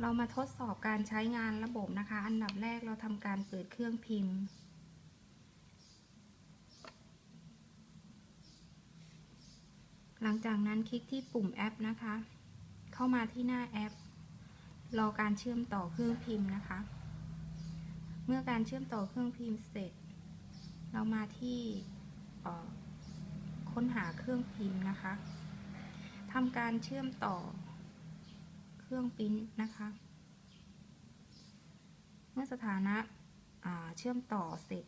เรามาทดสอบการใช้งานระบบนะคะ อันดับแรกเราทำการเปิดเครื่องพิมพ์ หลังจากนั้นคลิกที่ปุ่มแอปนะคะ เข้ามาที่หน้าแอป รอการเชื่อมต่อเครื่องพิมพ์นะคะ เมื่อการเชื่อมต่อเครื่องพิมพ์เสร็จ เรามาที่ค้นหาเครื่องพิมพ์นะคะทำการเชื่อมต่อ เครื่องปิ้นนะคะ เมื่อสถานะาเชื่อมต่อเสร็จ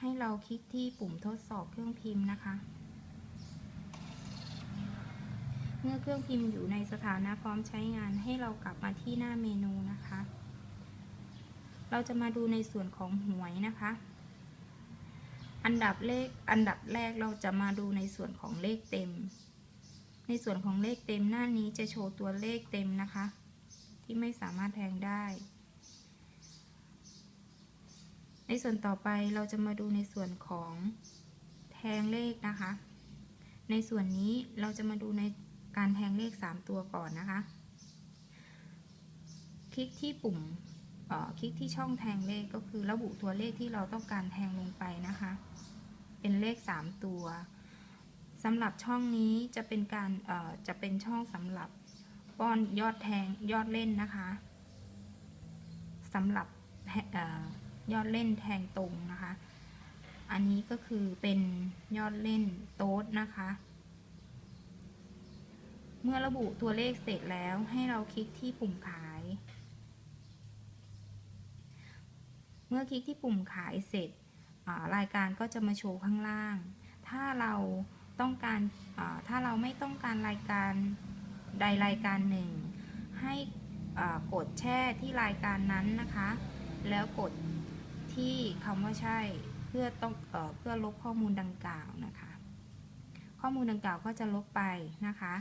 ให้เราคลิกที่ปุ่มทดสอบเครื่องพิมพ์นะคะ เมื่อเครื่องพิมพ์อยู่ในสถานะพร้อมใช้งานให้เรากลับมาที่หน้าเมนูนะคะ เราจะมาดูในส่วนของหวยนะคะอันดับเลขอันดับแรกเราจะมาดูในส่วนของเลขเต็ม ในส่วนของเลขเต็มหน้านี้จะโชว์ตัวเลขเต็มนะคะ ที่ไม่สามารถแทงได้ ในส่วนต่อไปเราจะมาดูในส่วนของแทงเลขนะคะ ในส่วนนี้เราจะมาดูในการแทงเลข 3 ตัวก่อนนะคะ คลิกที่ปุ่มคลิกที่ช่องแทงเลขก็คือระบุตัวเลขที่เราต้องการแทงลงไปนะคะ เป็นเลข 3 ตัว สำหรับช่องนี้จะเป็นการเอ่อจะเป็นช่องสำหรับป้อนยอดแทงยอดเล่นนะคะสำหรับเอ่อยอดเล่นแทงตรงนะคะ อันนี้ก็คือเป็นยอดเล่นโต๊ดนะคะ เมื่อระบุตัวเลขเสร็จแล้วให้เราคลิกที่ปุ่มขาย เมื่อคลิกที่ปุ่มขายเสร็จรายการก็จะมาโชว์ข้างล่าง ถ้าเรา ต้องการถ้าเราไม่ต้องการรายการใดรายการหนึ่ง ให้กดแช่ที่รายการนั้นนะคะ แล้วกดที่คำว่าใช่เพื่อต้องเอเพื่อลบข้อมูลดังกล่าวนะคะ ข้อมูลดังกล่าวก็จะลบไปนะคะ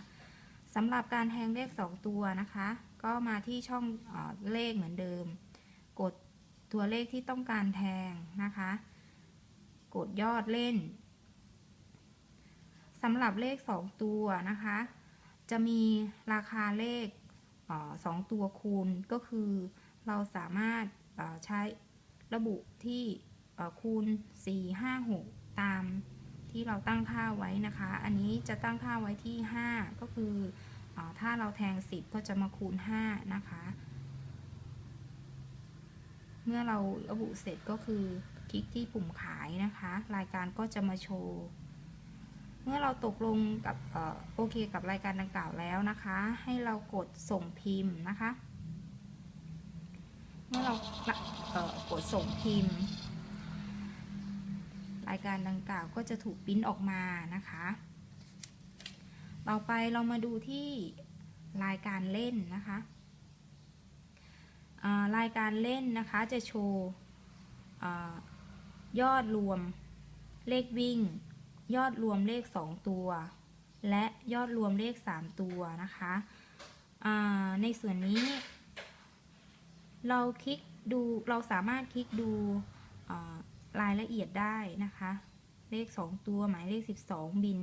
สำหรับการแทงเลข 2 ตัวนะคะ ก็มาที่ช่องเอเลขเหมือนเดิม กดตัวเลขที่ต้องการแทงนะคะ กดยอดเล่น สำหรับเลข 2 ตัวนะคะ จะมีราคาเลขเออสองตัวคูณก็คือเราสามารถใช้ระบุที่คูณ 4 5 6 ตามที่เราตั้งค่าไว้นะคะ อันนี้จะตั้งค่าไว้ที่ 5 ก็คือเออถ้าเราแทง 10 ก็จะมาคูณ 5 นะคะ เมื่อเราระบุเสร็จก็คือคลิกที่ปุ่มขายนะคะ รายการก็จะมาโชว์ เมื่อเราตกลงกับอโอเคกับรายการดังกล่าวแล้วนะคะ ให้เรากดส่งพิมพ์นะคะ เมื่อเรากดส่งพิมพ์ รายการดังกล่าวก็จะถูกปริ้นออกมานะคะ ต่อไปเรามาดูที่รายการเล่นนะคะรายการเล่นนะคะจะโชว์อยอดรวมเลขวิ่ง ยอดรวมเลข 2 ตัว และยอดรวมเลข 3 ตัวนะคะในส่วนนี้ เราคลิกดูเราสามารถคลิกดูอ่ารายละเอียดได้นะคะ เลข 2 ตัวหมายเลข 12 บิน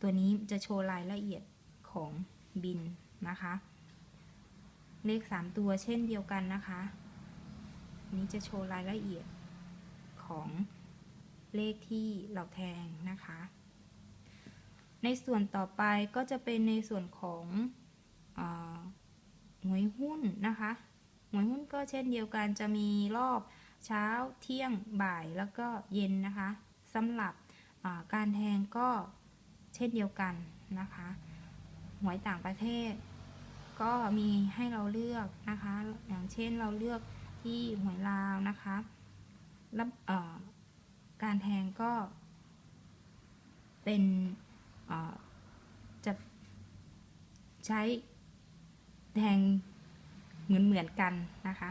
ตัวนี้จะโชว์รายละเอียดของบินนะคะ เลข 3 ตัวเช่นเดียวกันนะคะ นี้จะโชว์รายละเอียดของ เลขที่เราแทงนะคะ ในส่วนต่อไปก็จะเป็นในส่วนของอหวยหุ้นนะคะหวยหุ้นก็เช่นเดียวกันจะมีรอบเช้าเที่ยงบ่ายแล้วก็เย็นนะคะสำหรับการแทงก็เช่นเดียวกันนะคะหวยต่างประเทศ ก็มีให้เราเลือกนะคะ อย่างเช่นเราเลือกที่หวยลาวนะคะแล้ว การแทงก็เป็นจะใช้แทงเหมือนเหมือนๆกันนะคะ